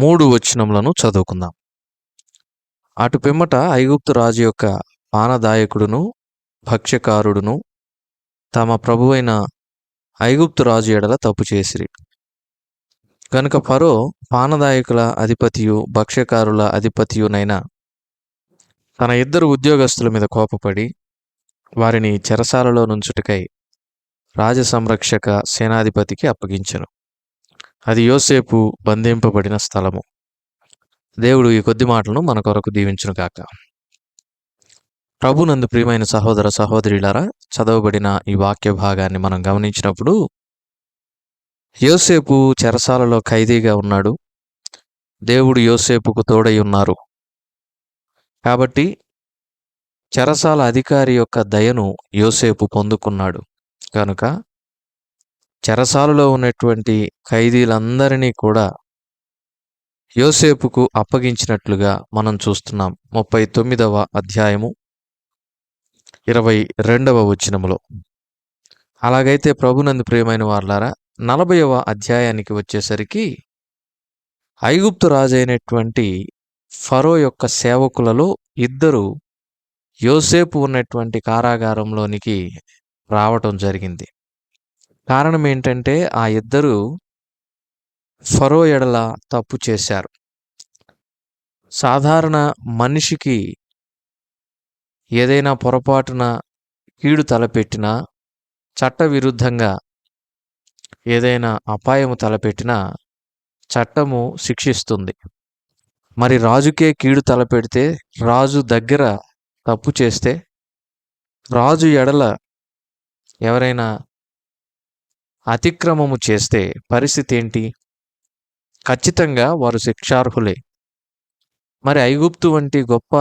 మూడు వచనములను చదువుకుందాం. అటు పిమ్మట ఐగుప్తు రాజు యొక్క పానదాయకుడును భక్ష్యకారుడును తమ ప్రభువైన ఐగుప్తు రాజు ఎడల తప్పు చేసిరి. కనుక పరో పానదాయకుల అధిపతియు భక్ష్యకారుల అధిపతియునైన తన ఇద్దరు ఉద్యోగస్తుల మీద కోపపడి వారిని చెరసాలలో నుంచుటకై రాజ సంరక్షక సేనాధిపతికి అప్పగించెను. అది యోసేపు బంధింపబడిన స్థలము. దేవుడు ఈ కొద్ది మాటలను మన కొరకు దీవించును కాక ప్రభునందు ప్రియమైన సహోదర సహోదరులారా చదవబడిన ఈ వాక్య భాగాన్ని మనం గమనించినప్పుడు యోసేపు చెరసాలలో ఖైదీగా ఉన్నాడు. దేవుడు యోసేపుకు తోడై ఉన్నారు. కాబట్టి చెరసాల అధికారి యొక్క దయను యోసేపు పొందుకున్నాడు. కనుక చెరసాలలో ఉన్నటువంటి ఖైదీలందరినీ కూడా యోసేపుకు అప్పగించినట్లుగా మనం చూస్తున్నాం. ముప్పై తొమ్మిదవ అధ్యాయము ఇరవై రెండవ వచనములో. అలాగైతే ప్రభునందు ప్రియమైన వార్లారా నలభైవ అధ్యాయానికి వచ్చేసరికి ఐగుప్తు రాజైనటువంటి ఫరో యొక్క సేవకులలో ఇద్దరు యోసేపు ఉన్నటువంటి కారాగారంలోనికి రావటం జరిగింది. కారణం ఏంటంటే ఆ ఇద్దరు ఫరో ఎడల తప్పు చేశారు. సాధారణ మనిషికి ఏదైనా పొరపాటున కీడు తలపెట్టినా చట్టవిరుద్ధంగా ఏదైనా అపాయము తలపెట్టినా చట్టము శిక్షిస్తుంది. మరి రాజుకే కీడు తలపెడితే రాజు దగ్గర తప్పు చేస్తే రాజు ఎడల ఎవరైనా అతిక్రమము చేస్తే పరిస్థితి ఏంటి ఖచ్చితంగా వారు శిక్షార్హులే. మరి ఐగుప్తు వంటి గొప్ప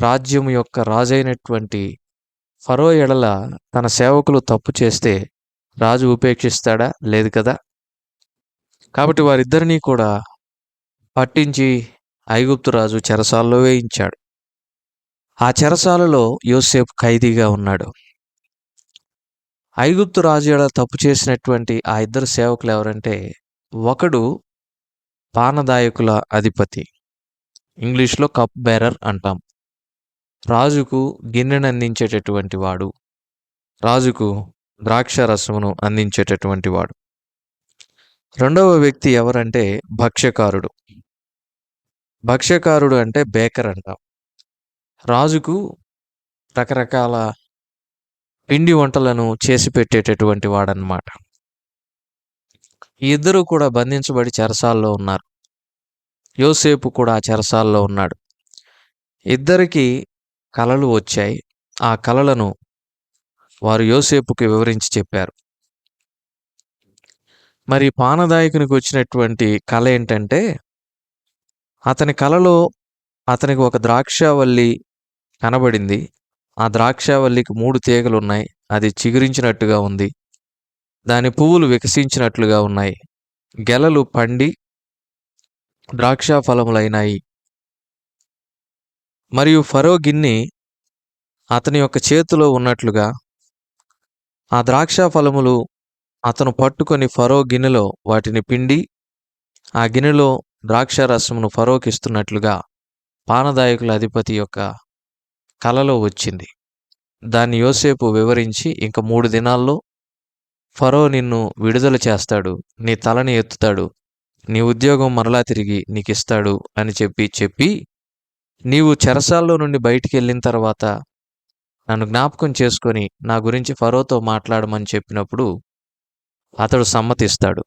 రాజ్యం యొక్క రాజైనటువంటి ఫరో ఎడల తన సేవకులు తప్పు చేస్తే రాజు ఉపేక్షిస్తాడా? లేదు కదా? కాబట్టి వారిద్దరినీ కూడా పట్టించి ఐగుప్తు రాజు చెరసాల్లో వేయించాడు. ఆ చెరసాలలో యోసేపు ఖైదీగా ఉన్నాడు. ఐగుప్తు రాజు ఎడ తప్పు చేసినటువంటి ఆ ఇద్దరు సేవకులు ఎవరంటే ఒకడు పానదాయకుల అధిపతి. ఇంగ్లీష్లో కప్ బేరర్ అంటాం. రాజుకు గిన్నెను అందించేటటువంటి వాడు. రాజుకు ద్రాక్ష రసమును అందించేటటువంటి వాడు. రెండవ వ్యక్తి ఎవరంటే భక్ష్యకారుడు. భక్ష్యకారుడు అంటే బేకర్ అంటాం. రాజుకు రకరకాల పిండి వంటలను చేసి పెట్టేటటువంటి వాడనమాట ఈ ఇద్దరు కూడా బంధించబడి చెరసాల్లో ఉన్నారు. యోసేపు కూడా చెరసాల్లో ఉన్నాడు. ఇద్దరికి కలలు వచ్చాయి. ఆ కలలను వారు యోసేపుకి వివరించి చెప్పారు. మరి పానదాయకునికి వచ్చినటువంటి కళ ఏంటంటే అతని కలలో అతనికి ఒక ద్రాక్షవల్లి కనబడింది. ఆ ద్రాక్షవల్లికి మూడు తీగలు ఉన్నాయి అది చిగురించినట్టుగా ఉంది. దాని పువ్వులు వికసించినట్లుగా ఉన్నాయి. గెలలు పండి ద్రాక్ష ఫలములైనాయి మరియు ఫరో గిన్ని అతని యొక్క చేతిలో ఉన్నట్లుగా ఆ ద్రాక్ష ఫలములు అతను పట్టుకొని ఫరో గిన్నెలో వాటిని పిండి ఆ గిన్నెలో ద్రాక్ష రసమును ఫరోకి ఇస్తున్నట్లుగా పానదాయకుల అధిపతి యొక్క కలలో వచ్చింది. దాన్ని యోసేపు వివరించి ఇంక మూడు దినాల్లో ఫరో నిన్ను విడుదల చేస్తాడు నీ తలని ఎత్తుతాడు నీ ఉద్యోగం మరలా తిరిగి నీకిస్తాడు అని చెప్పి చెప్పి నీవు చెరసాల్లో నుండి బయటికి వెళ్ళిన తర్వాత నన్ను జ్ఞాపకం చేసుకొని నా గురించి ఫరోతో మాట్లాడమని చెప్పినప్పుడు అతడు సమ్మతిస్తాడు.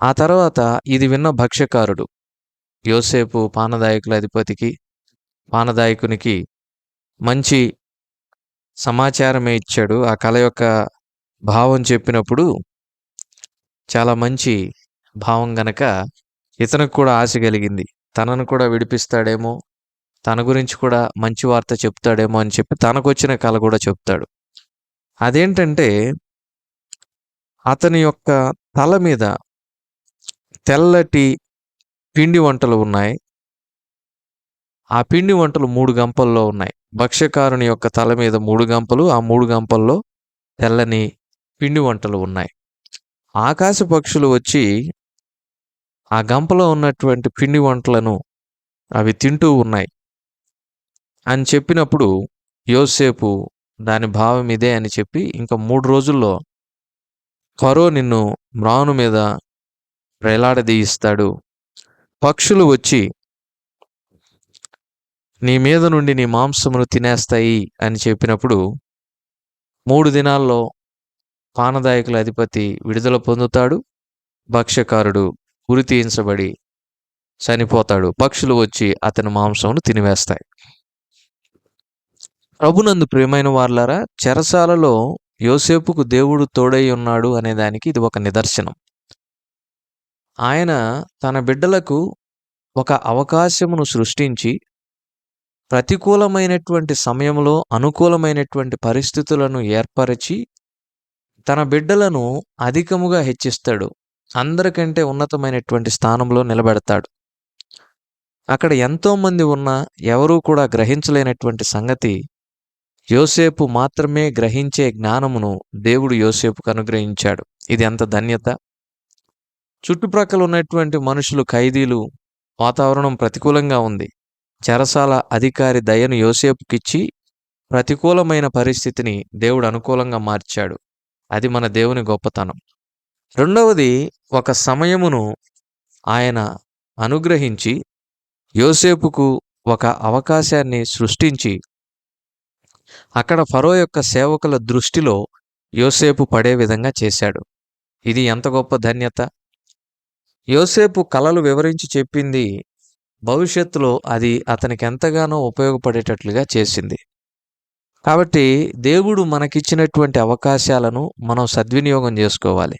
ఆ తర్వాత ఇది విన్న భక్ష్యకారుడు. యోసేపు పానదాయకుల అధిపతికి పానదాయకునికి మంచి సమాచారమే ఇచ్చాడు. ఆ కళ యొక్క భావం చెప్పినప్పుడు చాలా మంచి భావం గనక ఇతనికి కూడా ఆశ కలిగింది. తనను కూడా విడిపిస్తాడేమో తన గురించి కూడా మంచి వార్త చెప్తాడేమో అని చెప్పి తనకొచ్చిన కళ కూడా చెప్తాడు. అదేంటంటే అతని యొక్క తల మీద తెల్లటి పిండి వంటలు ఉన్నాయి. ఆ పిండి వంటలు మూడు గంపల్లో ఉన్నాయి. భక్ష్యకారుని యొక్క తల మీద మూడు గంపలు ఆ మూడు గంపల్లో తెల్లని పిండి వంటలు ఉన్నాయి. ఆకాశ పక్షులు వచ్చి ఆ గంపలో ఉన్నటువంటి పిండి వంటలను అవి తింటూ ఉన్నాయి. అని చెప్పినప్పుడు యోసేపు దాని భావం ఇదే అని చెప్పి ఇంకా మూడు రోజుల్లో కరో నిన్ను మ్రాను మీద వేలాడదీయిస్తాడు పక్షులు వచ్చి నీ మీద నుండి నీ మాంసమును తినేస్తాయి అని చెప్పినప్పుడు మూడు దినాల్లో పానదాయకుల అధిపతి విడుదల పొందుతాడు భక్ష్యకారుడు ఉరి తీయించబడి చనిపోతాడు. పక్షులు వచ్చి అతని మాంసమును తినివేస్తాయి. ప్రభునందు ప్రియమైన వార్లారా చెరసాలలో యోసేపుకు దేవుడు తోడై ఉన్నాడు అనే దానికి ఇది ఒక నిదర్శనం. ఆయన తన బిడ్డలకు ఒక అవకాశమును సృష్టించి ప్రతికూలమైనటువంటి సమయంలో అనుకూలమైనటువంటి పరిస్థితులను ఏర్పరిచి తన బిడ్డలను అధికముగా హెచ్చిస్తాడు. అందరికంటే ఉన్నతమైనటువంటి స్థానంలో నిలబెడతాడు. అక్కడ ఎంతోమంది ఉన్నా ఎవరూ కూడా గ్రహించలేనటువంటి సంగతి యోసేపు మాత్రమే గ్రహించే జ్ఞానమును దేవుడు యోసేపుకు అనుగ్రహించాడు. ఇది ఎంత ధన్యత! చుట్టుప్రక్కల ఉన్నటువంటి మనుషులు ఖైదీలు వాతావరణం ప్రతికూలంగా ఉంది. చెరసాల అధికారి దయను యోసేపుకిచ్చి ప్రతికూలమైన పరిస్థితిని దేవుడు అనుకూలంగా మార్చాడు. అది మన దేవుని గొప్పతనం. రెండవది ఒక సమయమును ఆయన అనుగ్రహించి యోసేపుకు ఒక అవకాశాన్ని సృష్టించి అక్కడ ఫరో యొక్క సేవకుల దృష్టిలో యోసేపు పడే విధంగా చేశాడు. ఇది ఎంత గొప్ప ధన్యత! యోసేపు కలలు వివరించి చెప్పింది భవిష్యత్తులో అది అతనికి ఎంతగానో ఉపయోగపడేటట్లుగా చేసింది. కాబట్టి దేవుడు మనకిచ్చినటువంటి అవకాశాలను మనం సద్వినియోగం చేసుకోవాలి.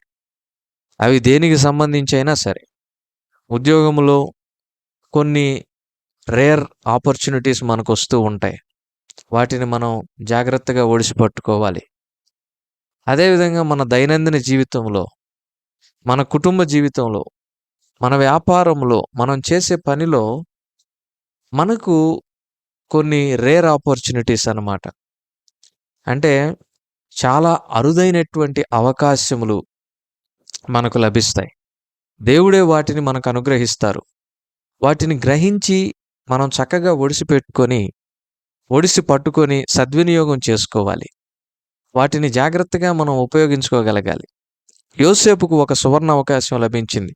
అవి దేనికి సంబంధించి అయినా సరే. ఉద్యోగంలో కొన్ని రేర్ ఆపర్చునిటీస్ మనకు వస్తూ ఉంటాయి. వాటిని మనం జాగ్రత్తగా ఒడిసి పట్టుకోవాలి అదేవిధంగా మన దైనందిన జీవితంలో మన కుటుంబ జీవితంలో మన వ్యాపారంలో మనం చేసే పనిలో మనకు కొన్ని రేర్ ఆపర్చునిటీస్ అన్నమాట. అంటే చాలా అరుదైనటువంటి అవకాశములు మనకు లభిస్తాయి. దేవుడే వాటిని మనకు అనుగ్రహిస్తారు. వాటిని గ్రహించి మనం చక్కగా ఒడిసి పెట్టుకొని ఒడిసి పట్టుకొని సద్వినియోగం చేసుకోవాలి. వాటిని జాగ్రత్తగా మనం ఉపయోగించుకోగలగాలి. యోసేపుకు ఒక సువర్ణ అవకాశం లభించింది.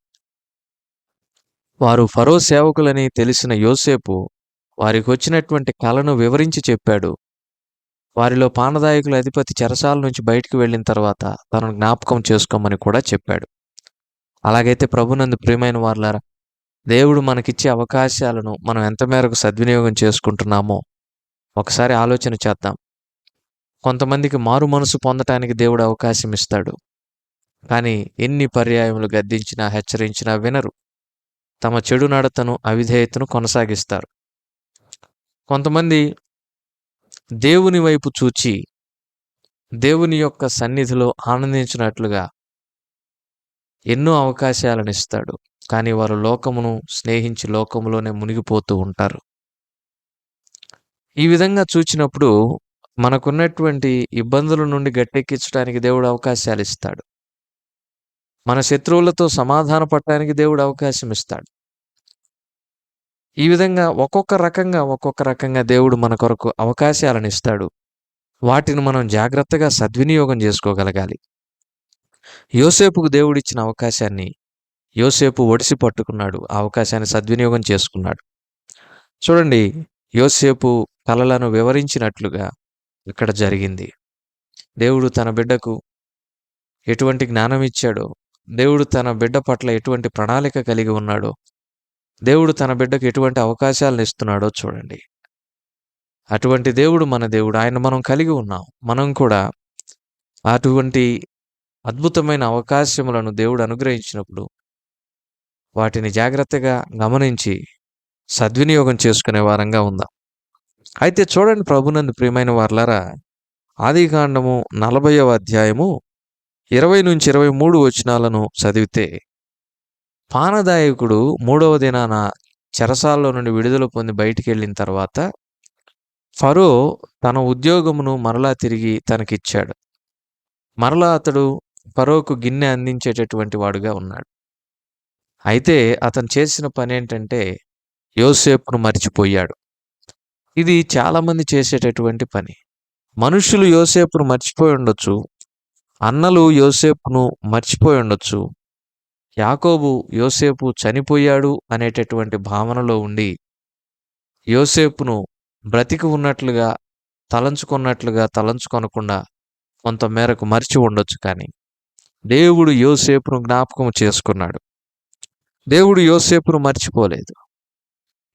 వారు ఫరో సేవకులని తెలిసిన యోసేపు వారికి వచ్చినటువంటి కలను వివరించి చెప్పాడు. వారిలో పానదాయకుల అధిపతి చెరసాల నుంచి బయటికి వెళ్ళిన తర్వాత తనను జ్ఞాపకం చేసుకోమని కూడా చెప్పాడు. అలాగైతే ప్రభునందు ప్రియమైన వారులారా దేవుడు మనకిచ్చే అవకాశాలను మనం ఎంత మేరకు సద్వినియోగం చేసుకుంటున్నామో ఒకసారి ఆలోచన చేద్దాం. కొంతమందికి మారు మనసు పొందటానికి దేవుడు అవకాశం ఇస్తాడు. కానీ ఎన్ని పర్యాయములు గద్దించినా హెచ్చరించినా వినరు. తమ చెడు నడతను అవిధేయతను కొనసాగిస్తారు. కొంతమంది దేవుని వైపు చూచి దేవుని యొక్క సన్నిధిలో ఆనందించినట్లుగా ఎన్నో అవకాశాలను ఇస్తాడు కానీ వారు లోకమును స్నేహించి లోకములోనే మునిగిపోతూ ఉంటారు. ఈ విధంగా చూచినప్పుడు మనకున్నటువంటి ఇబ్బందుల నుండి గట్టెక్కించడానికి దేవుడు అవకాశాలు ఇస్తాడు మన శత్రువులతో సమాధాన పడటానికి దేవుడు అవకాశం ఇస్తాడు. ఈ విధంగా ఒక్కొక్క రకంగా ఒక్కొక్క రకంగా దేవుడు మన కొరకు అవకాశాలను ఇస్తాడు. వాటిని మనం జాగ్రత్తగా సద్వినియోగం చేసుకోగలగాలి. యోసేపుకు దేవుడిచ్చిన అవకాశాన్ని యోసేపు ఒడిసి పట్టుకున్నాడు. ఆ అవకాశాన్ని సద్వినియోగం చేసుకున్నాడు. చూడండి యోసేపు కలలను వివరించినట్లుగా ఇక్కడ జరిగింది. దేవుడు తన బిడ్డకు ఎటువంటి జ్ఞానం ఇచ్చాడో దేవుడు తన బిడ్డ పట్ల ఎటువంటి ప్రణాళిక కలిగి ఉన్నాడో దేవుడు తన బిడ్డకు ఎటువంటి అవకాశాలను ఇస్తున్నాడో చూడండి. అటువంటి దేవుడు మన దేవుడు ఆయన మనం కలిగి ఉన్నాం. మనం కూడా అటువంటి అద్భుతమైన అవకాశములను దేవుడు అనుగ్రహించినప్పుడు వాటిని జాగ్రత్తగా గమనించి సద్వినియోగం చేసుకునే వారంగా ఉందాం. అయితే చూడండి ప్రభునందు ప్రియమైన వార్లారా ఆదికాండము నలభైవ అధ్యాయము ఇరవై నుంచి ఇరవై మూడు వచనాలను చదివితే పానదాయకుడు మూడవ దినాన చెరసాల్లో నుండి విడుదల పొంది బయటికి వెళ్ళిన తర్వాత ఫరో తన ఉద్యోగమును మరలా తిరిగి తనకిచ్చాడు. మరలా అతడు ఫరోకు గిన్నె అందించేటటువంటి వాడుగా ఉన్నాడు. అయితే అతను చేసిన పని ఏంటంటే యోసేపును మర్చిపోయాడు. ఇది చాలామంది చేసేటటువంటి పని. మనుషులు యోసేపును మర్చిపోయి ఉండొచ్చు అన్నలు యోసేపును మర్చిపోయి ఉండొచ్చు. యాకోబు యోసేపు చనిపోయాడు అనేటటువంటి భావనలో ఉండి యోసేపును బ్రతికి ఉన్నట్లుగా తలంచుకున్నట్లుగా తలంచుకొనకుండా కొంత మేరకు మర్చి ఉండొచ్చు కానీ దేవుడు యోసేపును జ్ఞాపకం చేసుకున్నాడు. దేవుడు యోసేపును మర్చిపోలేదు.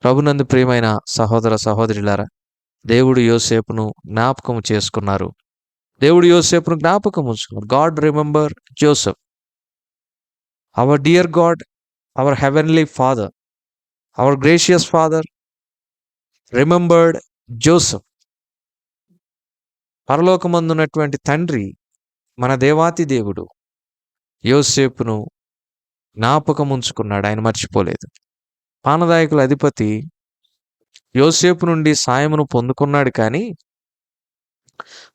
ప్రభునందు ప్రియమైన సహోదర సహోదరులారా దేవుడు యోసేపును జ్ఞాపకం చేసుకున్నారు. దేవుడు యోసేపును జ్ఞాపకం ఉంచుకున్నాడు. God remember Joseph our dear God our heavenly father our gracious father remembered Joseph పరలోకమందున్నటువంటి తండ్రి మన దేవాతి దేవుడు యోసేపును జ్ఞాపకం ఉంచుకున్నాడు. ఆయన మర్చిపోలేదు. పానదాయకుల అధిపతి యోసేపు నుండి సాయమును పొందుకున్నాడు కానీ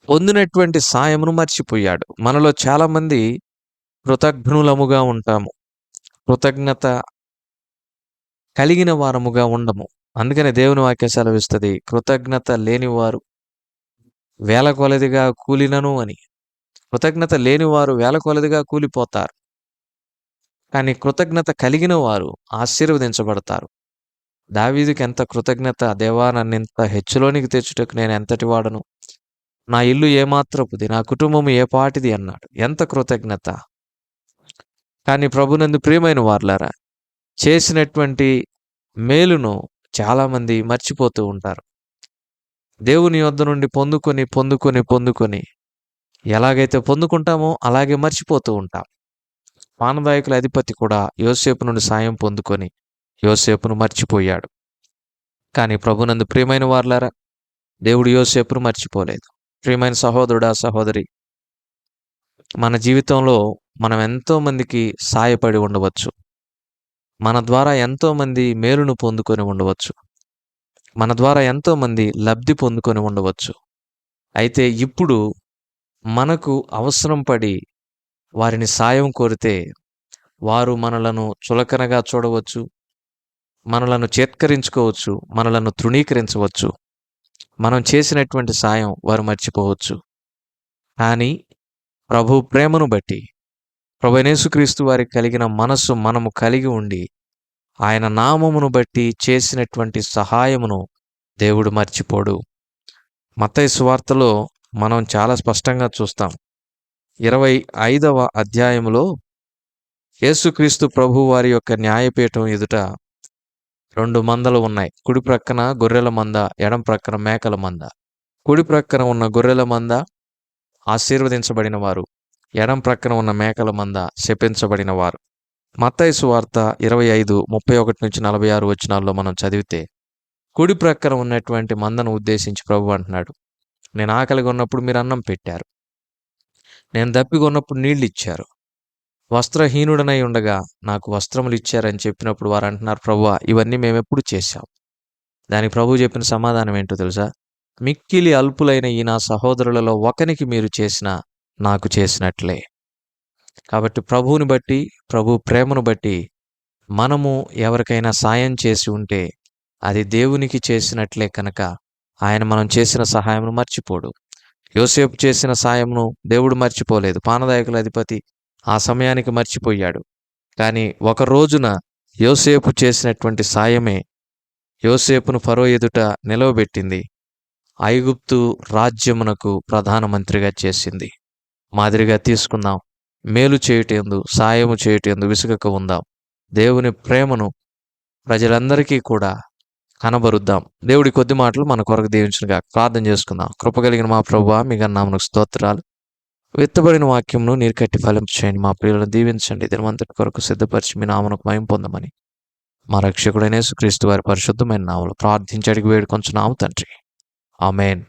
పొందినటువంటి సాయమును మర్చిపోయాడు. మనలో చాలామంది కృతజ్ఞులముగా ఉంటాము. కృతజ్ఞత కలిగిన వారముగా ఉండము. అందుకనే దేవుని వాక్య సెలవిస్తుంది కృతజ్ఞత లేనివారు వేల కొలదిగా కూలినను అని. కృతజ్ఞత లేనివారు వేల కొలదిగా కూలిపోతారు. కానీ కృతజ్ఞత కలిగిన వారు ఆశీర్వదించబడతారు. దావీదుకి ఎంత కృతజ్ఞత దేవా నన్ను ఇంత హెచ్చులోనికి తెచ్చుటకు నేను ఎంతటి వాడను? నా ఇల్లు ఏమాత్రపుది నా కుటుంబం ఏ పాటిది అన్నాడు. ఎంత కృతజ్ఞత. కానీ ప్రభునందు ప్రియమైన వార్లారా చేసినటువంటి మేలును చాలామంది మర్చిపోతూ ఉంటారు. దేవుని వద్ద నుండి పొందుకొని పొందుకొని పొందుకొని ఎలాగైతే పొందుకుంటామో అలాగే మర్చిపోతూ ఉంటాం. పానదాయకుల అధిపతి కూడా యోసేపు నుండి సాయం పొందుకొని యోసేపును మర్చిపోయాడు. కానీ ప్రభునందు ప్రియమైన వార్లారా దేవుడు యోసేపును మర్చిపోలేదు. ప్రియమైన సహోదరుడా సహోదరి. మన జీవితంలో మనం ఎంతోమందికి సాయపడి ఉండవచ్చు. మన ద్వారా ఎంతోమంది మేలును పొందుకొని ఉండవచ్చు. మన ద్వారా ఎంతోమంది లబ్ధి పొందుకొని ఉండవచ్చు. అయితే ఇప్పుడు మనకు అవసరం పడి వారిని సాయం కోరితే వారు మనలను చులకనగా చూడవచ్చు. మనలను చేత్కరించుకోవచ్చు. మనలను తృణీకరించవచ్చు. మనం చేసినటువంటి సాయం వారు మర్చిపోవచ్చు. కానీ ప్రభు ప్రేమను బట్టి ప్రభనేసుక్రీస్తు వారికి కలిగిన మనస్సు మనము కలిగి ఉండి ఆయన నామమును బట్టి చేసినటువంటి సహాయమును దేవుడు మర్చిపోడు. మత్తయి సువార్తలో మనం చాలా స్పష్టంగా చూస్తాం. ఇరవై ఐదవ అధ్యాయములో యేసుక్రీస్తు ప్రభు వారి యొక్క న్యాయపీఠం ఎదుట రెండు మందలు ఉన్నాయి. కుడి ప్రక్కన గొర్రెల మంద ఎడం ప్రక్కన మేకల మంద. కుడి ప్రక్కన ఉన్న గొర్రెల మంద ఆశీర్వదించబడిన వారు ఎడం ప్రక్కన ఉన్న మేకల మంద శపించబడిన వారు మత్తయి వార్త ఇరవై ఐదు ముప్పై ఒకటి నుంచి నలభై ఆరు వచనాల్లో మనం చదివితే కుడి ప్రక్కన ఉన్నటువంటి మందను ఉద్దేశించి ప్రభు అంటున్నాడు. నేను ఆకలిగా ఉన్నప్పుడు మీరు అన్నం పెట్టారు. నేను దప్పిగా ఉన్నప్పుడు నీళ్ళు ఇచ్చారు. వస్త్రహీనుడనై ఉండగా నాకు వస్త్రములు ఇచ్చారని చెప్పినప్పుడు వారు అంటున్నారు ప్రభు ఇవన్నీ మేము ఎప్పుడు చేశాం. దానికి ప్రభు చెప్పిన సమాధానం ఏంటో తెలుసా? మిక్కిలి అల్పులైన ఈ నా సహోదరులలో ఒకనికి మీరు చేసిన నాకు చేసినట్లే. కాబట్టి ప్రభువుని బట్టి ప్రభు ప్రేమను బట్టి మనము ఎవరికైనా సాయం చేసి ఉంటే అది దేవునికి చేసినట్లే కనుక ఆయన మనం చేసిన సహాయమును మర్చిపోడు. యోసేపు చేసిన సాయమును దేవుడు మర్చిపోలేదు. పానదాయకుల అధిపతి ఆ సమయానికి మర్చిపోయాడు. కానీ ఒక రోజున యోసేపు చేసినటువంటి సాయమే యోసేపును ఫరో ఎదుట నిలవబెట్టింది. ఐగుప్తు రాజ్యమునకు ప్రధానమంత్రిగా చేసింది. మాదిరిగా తీసుకుందాం. మేలు చేయుటందు సాయము చేయుటందు విసుగక ఉందాం. దేవుని ప్రేమను ప్రజలందరికీ కూడా కనబరుద్దాం. దేవుడి కొద్ది మాటలు మన కొరకు దీవించునుగా ప్రార్థన చేసుకుందాం. కృపగలిగిన మా ప్రభు మీ గన్నామునకు స్తోత్రాలు. విత్తబడిన వాక్యంను నీరు కట్టి ఫలింపు చేయండి. మా ప్రియులను దీవించండి. దినవంతటి కొరకు సిద్ధపరిచి మీ నామనకు మయం పొందమని మా రక్షకుడైన క్రీస్తు వారి పరిశుద్ధమైన నామలు ప్రార్థించడికి అడిగి వేడుకొంచున్నాము తండ్రి. ఆమెన్.